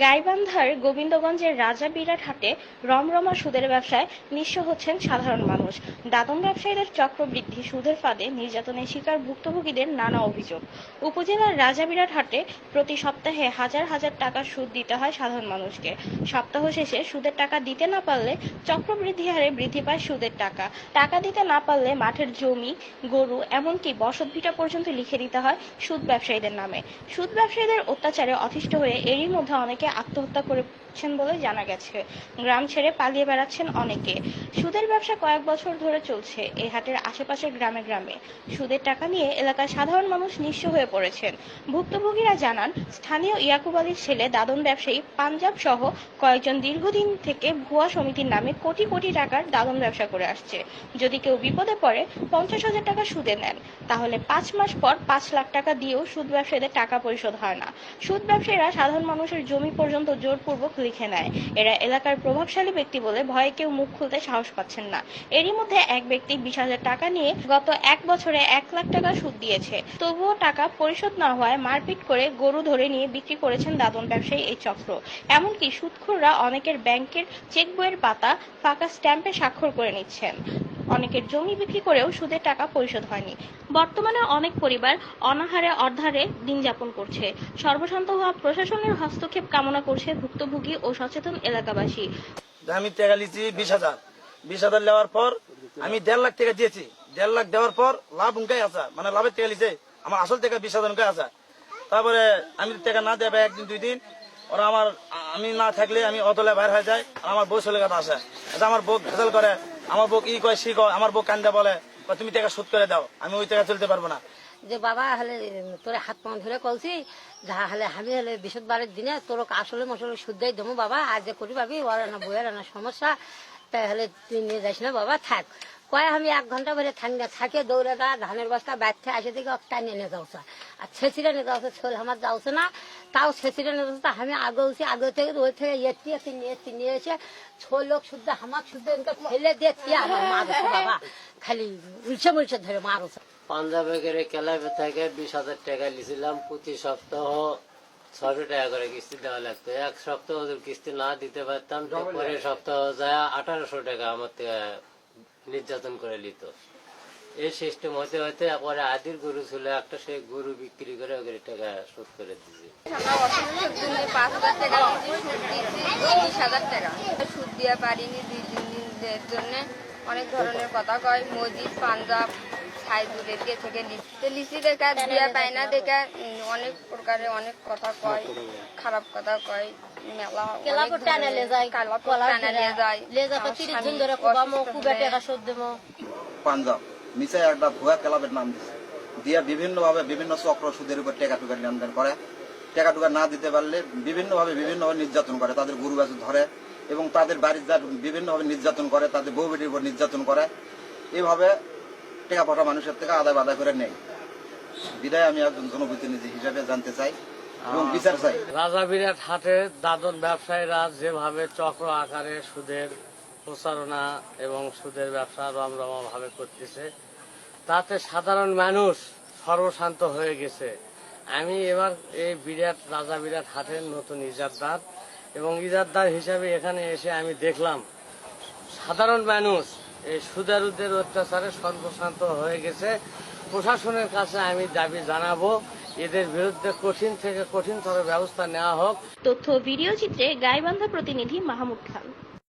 গাইবান্ধার গোবিন্দগঞ্জের রাজা বিরাট হাটে রমরমা সুদের ব্যবসায় নিঃস্ব হচ্ছেন সাধারণ মানুষ। দাদন ব্যবসায়ীদের চক্রবৃদ্ধি সুদের ফাঁদে নির্যাতনের শিকার ভুক্তভোগীদের নানা অভিযোগ। উপজেলার রাজা বিরাট হাটে প্রতি সপ্তাহে হাজার হাজার টাকা সুদ দিতে হয় সাধারণ মানুষকে। সপ্তাহ শেষে সুদের টাকা দিতে না পারলে চক্রবৃদ্ধি হারে বৃদ্ধি পায় সুদের টাকা। টাকা দিতে না পারলে মাঠের জমি, গরু, এমনকি বসতভিটা পর্যন্ত লিখে দিতে হয় সুদ ব্যবসায়ীদের নামে। সুদ ব্যবসায়ীদের অত্যাচারে অতিষ্ঠ হয়ে এরই মধ্যে অনেকে আত্মহত্যা করেছেন বলে জানা গেছে। গ্রাম ছেড়ে পালিয়ে বেড়াচ্ছেন অনেকে। সুদের ব্যবসা কয়েক বছর ধরে চলছে। এই হাটের আশেপাশের গ্রামে গ্রামে। সুদের টাকা নিয়ে এলাকার সাধারণ মানুষ নিঃস্ব হয়ে পড়েছেন। ভুক্তভোগীরা জানান, স্থানীয় ইয়াকুব আলীর ছেলে, দাদন ব্যবসায়ী পাঞ্জাব সহ কয়েকজন দীর্ঘদিন থেকে ভুয়া সমিতির নামে কোটি কোটি টাকার দাদন ব্যবসা করে আসছে। যদি কেউ বিপদে পড়ে, পঞ্চাশ হাজার টাকা সুদে নেন। তাহলে পাঁচ মাস পর পাঁচ লাখ টাকা দিয়েও সুদ ব্যবসায়ীদের টাকা পরিশোধ হয় না। সুদ ব্যবসায়ীরা সাধারণ মানুষের জমি পর্যন্ত জোরপূর্বক লিখে নেয়। এরা এলাকার প্রভাবশালী ব্যক্তি বলে ভয়ে কেউ মুখ খুলতে সাহস পাচ্ছেন না। এরই মধ্যে এক ব্যক্তি বিশ হাজার টাকা নিয়ে গত এক বছরে এক লাখ টাকা সুদ দিয়েছে। তবুও টাকা পরিশোধ না হওয়ায় মারপিট করে গরু ধরে নিয়ে বিক্রি করেছেন দাদন ব্যবসায়ী এই চক্র। এমনকি সুদখোররা অনেকের ব্যাংকের চেক বইয়ের পাতা ফাঁকা স্ট্যাম্পে স্বাক্ষর করে নিচ্ছেন। অনেকের জমি বিক্রি করেও সুদের টাকা পরিশোধ হয়নি। বর্তমানে অনেক পরিবার অনাহারে অর্ধারে দিন যাপন করছে। সর্বশান্ত হওয়া প্রশাসনের হস্তক্ষেপ কামনা করছে ভুক্তভোগী ও সচেতন এলাকাবাসী। আমি টাকা লিছি বিশ হাজার। বিশ হাজার নেওয়ার পর আমি দেড় লাখ টাকা দিয়েছি। দেড় লাখ দেওয়ার পর লাভ উনকাই আসা মানে লাভের টাকা লিছে আমার আসল টাকা বিশ হাজার আসা তারপরে আমি টাকা না দেবে একদিন, দুই দিন, ওরা আমার, আমি না থাকলে আমি অতলে বাইর হয়ে যাই আমার বউ চলে গেছে আসে আমার বউ ভেজাল করে। আমার বউ ই কয়, সি কয়, আমার বউ কান্দা বলে তুমি টাকা শোধ করে দাও, আমি ওই টাকা চলতে পারব না। যে বাবা, হলে, তোর হাত পা ধরে কলছি, যা, হলে, আমি, হলে বৃহস্পতিবারের দিনে তোর আসলে মশলে শুদ্ধাই দেবো বাবা, আর যে করি ভাবি, ওর না বইয়ের না সমস্যা তাই হলে তুই নিয়ে যাস না বাবা, থাক। কয় আমি এক ঘণ্টা ভরে থাকি থাকে দৌড়ে দা ধানের বস্তা বাইরে আসে থেকে টানিয়ে নিয়ে যাওছে। আর ছেঁচিরে নিয়ে যাওছে ছোল আমার যাওছে না। তাও ছেঁচিরে নিয়ে যাচ্ছে আমি আগে উঠছি আগে থেকে ওই থেকে এটি এটি নিয়ে এটি নিয়ে এসে ছোল লোক শুদ্ধ আমার শুদ্ধ এনকে ফেলে দিয়ে আমার মারছে বাবা। খালি উলছে মুলছে ধরে মারছে পাঞ্জাবে করে ক্লাবে থেকে বিশ হাজার টাকা নিয়েছিলাম প্রতি সপ্তাহ ছশো টাকা করে কিস্তি দেওয়া লাগতো। এক সপ্তাহ কিস্তি না দিতে পারতাম পরের সপ্তাহ যায় আঠারোশো টাকা আমার থেকে নির্যাতন করে নিত এই সিস্টেম হতে হতে পরে আদির গরু ছিল, একটা সেই গরু বিক্রি করে ওকে টাকা শোধ করে দিয়েছি। পাঁচ হাজার টাকা সুদ হাজার টাকা। সুদ দিয়ে পারিনি দুই, তিন দিনের অনেক ধরনের কথা কয় মসজিদ পাঞ্জাব থেকে না, দেখা অনেক প্রকারে অনেক কথা কয়, খারাপ কথা কয়। মেলা কেলাপর টানে লে যায় কালাপর কলার টানে যায় লে যাবে তিরিশ স্বামী ধরে কুবামো অসুস্থ টাকা শোধ দেবো। পাঞ্জাব নিচে একটা ভুয়া ক্লাবের নাম দিছে। দিয়ে বিভিন্ন ভাবে বিভিন্ন চক্র সুদের উপর টাকা টুকা লেনদেন করে। টাকা টুকা না দিতে পারলে বিভিন্ন ভাবে নির্যাতন করে তাদের গরু বাছুর ধরে এবং তাদের বাড়ির যা বিভিন্ন ভাবে নির্যাতন করে তাদের বউ বেটির উপর নির্যাতন করে। এইভাবে টাকা পাঠা মানুষের থেকে আদায় বাদায় করে নেই বিদায় আমি একজন জনপ্রতিনিধি হিসাবে জানতে চাই। রাজা বিরাট হাটে দাদন ব্যবসায়ীরা যেভাবে চক্র আকারে সুদের প্রচারণা এবং সুদের ব্যবসা রমরমা ভাবে করতেছে, তাতে সাধারণ মানুষ সর্বশান্ত হয়ে গেছে। আমি এবার এই বিরাট রাজা বিরাট হাটের নতুন ইজারদার এবং ইজারদার হিসাবে এখানে এসে আমি দেখলাম, সাধারণ মানুষ এই সুদারুদের অত্যাচারে সর্বশান্ত হয়ে গেছে। প্রশাসনের কাছে আমি দাবি জানাব এদের বিরুদ্ধে কঠিন থেকে কঠিনতর ব্যবস্থা নেওয়া হোক। তথ্য ভিডিও চিত্রে গাইবান্ধা প্রতিনিধি মাহমুদ খান।